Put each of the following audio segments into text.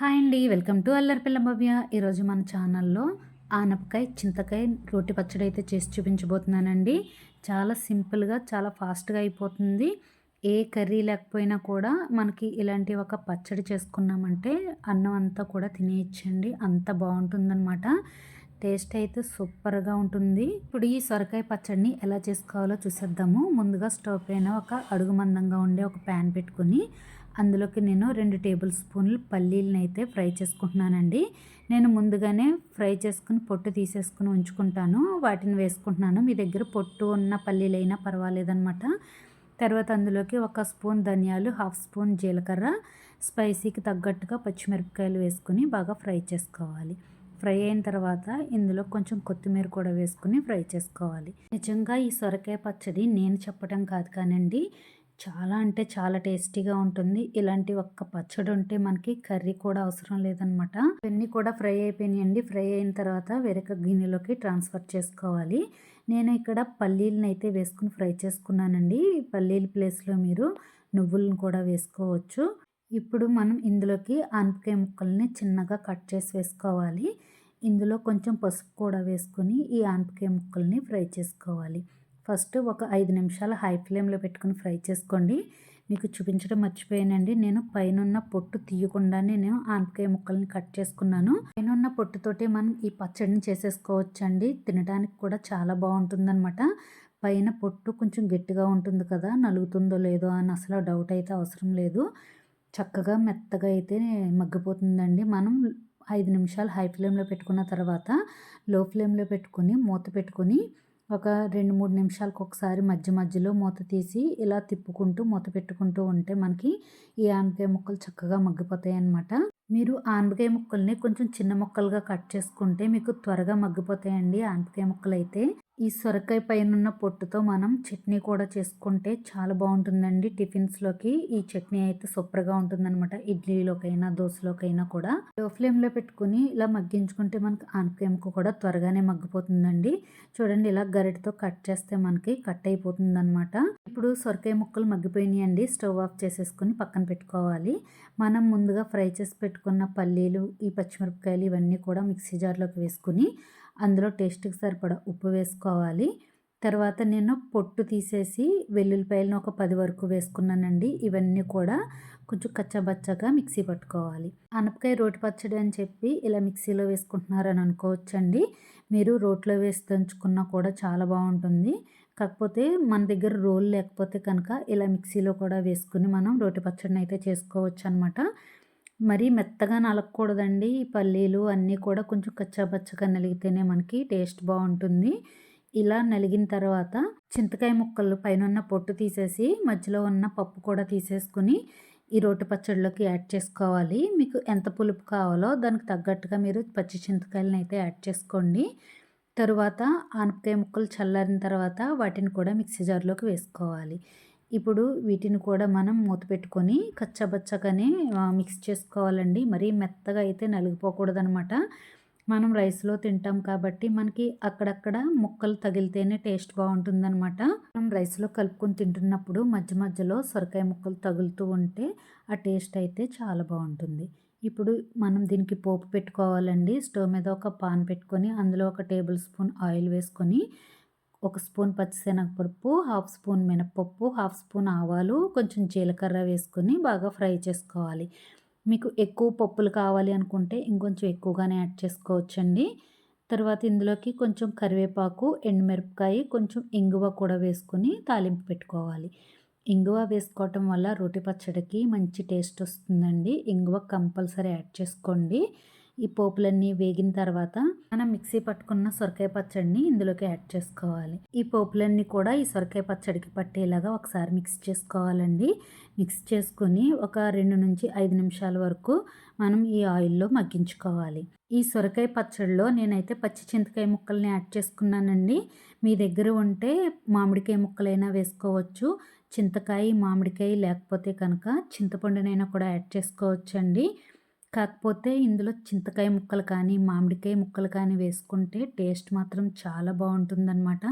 Hi అండి welcome to అల్లరిపిల్ల భవ్య. ఈరోజు మన ఛానల్లో ఆనపకాయ చింతకాయ రోటి పచ్చడి అయితే చేసి చూపించబోతున్నానండి. చాలా సింపుల్గా చాలా ఫాస్ట్గా అయిపోతుంది. ఏ కర్రీ లేకపోయినా కూడా మనకి ఇలాంటి ఒక పచ్చడి చేసుకున్నామంటే అన్నం అంతా కూడా తినేయచ్చండి. అంత బాగుంటుందన్నమాట. టేస్ట్ అయితే సూపర్గా ఉంటుంది. ఇప్పుడు ఈ సొరకాయ పచ్చడిని ఎలా చేసుకోవాలో చూసేద్దాము. ముందుగా స్టవ్ పైన ఒక అడుగు మందంగా ఉండే ఒక ప్యాన్ పెట్టుకుని అందులోకి నేను రెండు టేబుల్ స్పూన్లు పల్లీలను అయితే ఫ్రై చేసుకుంటున్నానండి. నేను ముందుగానే ఫ్రై చేసుకుని పొట్టు తీసేసుకుని ఉంచుకుంటాను. వాటిని వేసుకుంటున్నాను. మీ దగ్గర పొట్టు ఉన్న పల్లీలైనా పర్వాలేదనమాట తర్వాత అందులోకి ఒక స్పూన్ ధనియాలు హాఫ్ స్పూన్ జీలకర్ర స్పైసీకి తగ్గట్టుగా పచ్చిమిరపకాయలు వేసుకుని బాగా ఫ్రై చేసుకోవాలి. ఫ్రై అయిన తర్వాత ఇందులో కొంచెం కొత్తిమీర కూడా వేసుకుని ఫ్రై చేసుకోవాలి. నిజంగా ఈ సొరకాయ పచ్చడి నేను చెప్పడం కాదు కానండి చాలా అంటే చాలా టేస్టీగా ఉంటుంది. ఇలాంటి ఒక్క పచ్చడి ఉంటే మనకి కర్రీ కూడా అవసరం లేదనమాట. ఇవన్నీ కూడా ఫ్రై అయిపోయినాయండి. ఫ్రై అయిన తర్వాత వేరొక గిన్నెలోకి ట్రాన్స్ఫర్ చేసుకోవాలి. నేను ఇక్కడ పల్లీలను అయితే వేసుకుని ఫ్రై చేసుకున్నానండి. పల్లీల ప్లేస్లో మీరు నువ్వులను కూడా వేసుకోవచ్చు. ఇప్పుడు మనం ఇందులోకి ఆనపకాయ ముక్కల్ని చిన్నగా కట్ చేసి వేసుకోవాలి. ఇందులో కొంచెం పసుపు కూడా వేసుకొని ఈ ఆనపకాయ ముక్కల్ని ఫ్రై చేసుకోవాలి. ఫస్ట్ ఒక ఐదు నిమిషాలు హై ఫ్లేమ్లో పెట్టుకుని ఫ్రై చేసుకోండి. మీకు చూపించడం మర్చిపోయానండి. నేను పైన పొట్టు తీయకుండానే నేను ఆనపకాయ ముక్కల్ని కట్ చేసుకున్నాను. పైన పొట్టుతోటి మనం ఈ పచ్చడిని చేసేసుకోవచ్చండి. తినడానికి కూడా చాలా బాగుంటుందన్నమాట. పైన పొట్టు కొంచెం గట్టిగా ఉంటుంది కదా నలుగుతుందో లేదో అని అసలు డౌట్ అయితే అవసరం లేదు. చక్కగా మెత్తగా అయితే మగ్గిపోతుందండి. మనం ఐదు నిమిషాలు హై ఫ్లేమ్లో పెట్టుకున్న తర్వాత లో ఫ్లేమ్లో పెట్టుకొని మూత పెట్టుకొని ఒక రెండు మూడు నిమిషాలకు ఒకసారి మధ్య మధ్యలో మూత తీసి ఇలా తిప్పుకుంటూ మూత పెట్టుకుంటూ ఉంటే మనకి ఈ ఆనపకాయ ముక్కలు చక్కగా మగ్గిపోతాయి అన్నమాట మీరు ఆనపకాయ ముక్కల్ని కొంచెం చిన్న ముక్కలుగా కట్ చేసుకుంటే మీకు త్వరగా మగ్గిపోతాయండి ఆనపకాయ ముక్కలు అయితే ఈ సొరకాయ పైన ఉన్న పొట్టుతో మనం చట్నీ కూడా చేసుకుంటే చాలా బాగుంటుందండి టిఫిన్స్లోకి. ఈ చట్నీ అయితే సూపర్గా ఉంటుందన్నమాట. ఇడ్లీలోకైనా దోశలోకైనా కూడా. లో ఫ్లేమ్లో పెట్టుకుని ఇలా మగ్గించుకుంటే మనకి ఆనపకాయ కూడా త్వరగానే మగ్గిపోతుందండి. చూడండి ఇలా గరిటతో కట్ చేస్తే మనకి కట్ అయిపోతుందన్నమాట. ఇప్పుడు సొరకాయ ముక్కలు మగ్గిపోయినాయండి స్టవ్ ఆఫ్ చేసేసుకుని పక్కన పెట్టుకోవాలి. మనం ముందుగా ఫ్రై చేసి పెట్టుకున్న పల్లీలు ఈ పచ్చిమిరపకాయలు ఇవన్నీ కూడా మిక్సీ జార్లోకి వేసుకుని అందులో టేస్ట్కి సరిపడా ఉప్పు వేసుకోవాలి. తర్వాత నేను పొట్టు తీసేసి వెల్లుల్లిపాయలను ఒక పది వరకు వేసుకున్నానండి. ఇవన్నీ కూడా కొంచెం కచ్చబచ్చగా మిక్సీ పట్టుకోవాలి. అనపకాయ రోటి పచ్చడి అని చెప్పి ఇలా మిక్సీలో వేసుకుంటున్నారని అనుకోవచ్చండి. మీరు రోట్లో వేసి దంచుకున్నా కూడా చాలా బాగుంటుంది. కాకపోతే మన దగ్గర రోల్ లేకపోతే కనుక ఇలా మిక్సీలో కూడా వేసుకుని మనం రోటి పచ్చడిని అయితే చేసుకోవచ్చు అనమాట మరీ మెత్తగా నలగకూడదండి ఈ పల్లీలు అన్నీ కూడా కొంచెం కచ్చాపచ్చగా నలిగితేనే మనకి టేస్ట్ బాగుంటుంది ఇలా నలిగిన తర్వాత చింతకాయ ముక్కలు పైన ఉన్న పొట్టు తీసేసి మధ్యలో ఉన్న పప్పు కూడా తీసేసుకుని ఈ రోటి పచ్చడిలోకి యాడ్ చేసుకోవాలి. మీకు ఎంత పులుపు కావాలో దానికి తగ్గట్టుగా మీరు పచ్చి చింతకాయలను అయితే యాడ్ చేసుకోండి. తరువాత ఆనపకాయ ముక్కలు చల్లారిన తర్వాత వాటిని కూడా మిక్సీ జార్లోకి వేసుకోవాలి. ఇప్పుడు వీటిని కూడా మనం మూత పెట్టుకొని కచ్చబచ్చగానే మిక్స్ చేసుకోవాలండి. మరీ మెత్తగా అయితే నలిగిపోకూడదనమాట. మనం రైస్లో తింటాం కాబట్టి మనకి అక్కడక్కడ ముక్కలు తగిలితేనే టేస్ట్ బాగుంటుందన్నమాట మనం రైస్లో కలుపుకొని తింటున్నప్పుడు మధ్య మధ్యలో సొరకాయ ముక్కలు తగులుతూ ఉంటే ఆ టేస్ట్ అయితే చాలా బాగుంటుంది. ఇప్పుడు మనం దీనికి పోపు పెట్టుకోవాలండి. స్టవ్ మీద ఒక పాన్ పెట్టుకొని అందులో ఒక టేబుల్ స్పూన్ ఆయిల్ వేసుకొని ఒక స్పూన్ పచ్చిశనగపప్పు హాఫ్ స్పూన్ మినపప్పు హాఫ్ స్పూన్ ఆవాలు కొంచెం జీలకర్ర వేసుకొని బాగా ఫ్రై చేసుకోవాలి. మీకు ఎక్కువ పప్పులు కావాలి అనుకుంటే ఇంకొంచెం ఎక్కువగానే యాడ్ చేసుకోవచ్చండి. తర్వాత ఇందులోకి కొంచెం కరివేపాకు ఎండుమిరపకాయ కొంచెం ఇంగువ కూడా వేసుకొని తాలింపు పెట్టుకోవాలి. ఇంగువ వేసుకోవటం వల్ల రోటి పచ్చడికి మంచి టేస్ట్ వస్తుందండి. ఇంగువ కంపల్సరీ యాడ్ చేసుకోండి. ఈ పోపులన్నీ వేగిన తర్వాత మనం మిక్సీ పట్టుకున్న సొరకాయ పచ్చడిని ఇందులోకి యాడ్ చేసుకోవాలి. ఈ పోపులన్నీ కూడా ఈ సొరకాయ పచ్చడికి పట్టేలాగా ఒకసారి మిక్స్ చేసుకోవాలండి. మిక్స్ చేసుకుని ఒక రెండు నుంచి ఐదు నిమిషాల వరకు మనం ఈ ఆయిల్లో మగ్గించుకోవాలి. ఈ సొరకాయ పచ్చడిలో నేనైతే పచ్చి చింతకాయ ముక్కల్ని యాడ్ చేసుకున్నానండి. మీ దగ్గర ఉంటే మామిడికాయ ముక్కలైనా వేసుకోవచ్చు. చింతకాయ మామిడికాయ లేకపోతే కనుక చింతపండునైనా కూడా యాడ్ చేసుకోవచ్చండి. కాకపోతే ఇందులో చింతకాయ ముక్కలు కానీ మామిడికాయ ముక్కలు కానీ వేసుకుంటే టేస్ట్ మాత్రం చాలా బాగుంటుందన్నమాట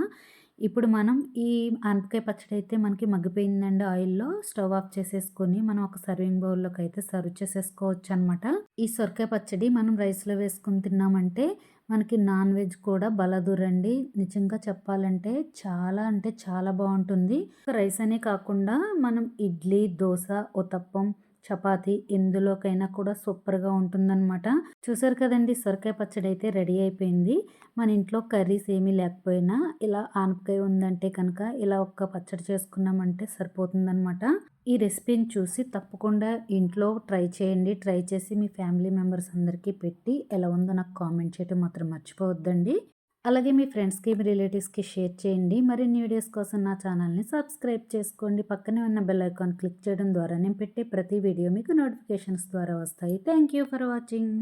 ఇప్పుడు మనం ఈ ఆనపకాయ పచ్చడి అయితే మనకి మగ్గిపోయిందండి ఆయిల్‌లో. స్టవ్ ఆఫ్ చేసేసుకొని మనం ఒక సర్వింగ్ బౌల్‌లోకి అయితే సర్వ్ చేసేసుకోవచ్చు అనమాట. ఈ సొరకాయ పచ్చడి మనం రైస్‌లో వేసుకొని తిన్నామంటే మనకి నాన్ వెజ్ కూడా బలదురండి. నిజంగా చెప్పాలంటే చాలా అంటే చాలా బాగుంటుంది రైస్ అనే కాకుండా మనం ఇడ్లీ, దోశ ఉతప్పం చపాతి ఎందులోకైనా కూడా సూపర్‌గా ఉంటుందనమాట. చూసారు కదండి సొరకాయ పచ్చడి అయితే రెడీ అయిపోయింది. మన ఇంట్లో కర్రీస్ ఏమీ లేకపోయినా ఇలా ఆనపకాయ ఉందంటే కనుక ఇలా ఒక్క పచ్చడి చేసుకున్నామంటే సరిపోతుందనమాట. ఈ రెసిపీని చూసి తప్పకుండా ఇంట్లో ట్రై చేయండి. ట్రై చేసి మీ ఫ్యామిలీ మెంబర్స్ అందరికీ పెట్టి ఎలా ఉందో నాకు కామెంట్ చేయడం మాత్రం మర్చిపోవద్దండి. అలాగే మీ ఫ్రెండ్స్‌కి, మీ రిలేటివ్స్‌కి షేర్ చేయండి. మరిన్ని వీడియోస్ కోసం నా ఛానల్‌ని సబ్స్క్రైబ్ చేసుకోండి. పక్కనే ఉన్న బెల్ ఐకాన్ క్లిక్ చేయడం ద్వారా నేను పెట్టే ప్రతి వీడియో మీకు నోటిఫికేషన్స్ ద్వారా వస్తాయి. Thank you for watching.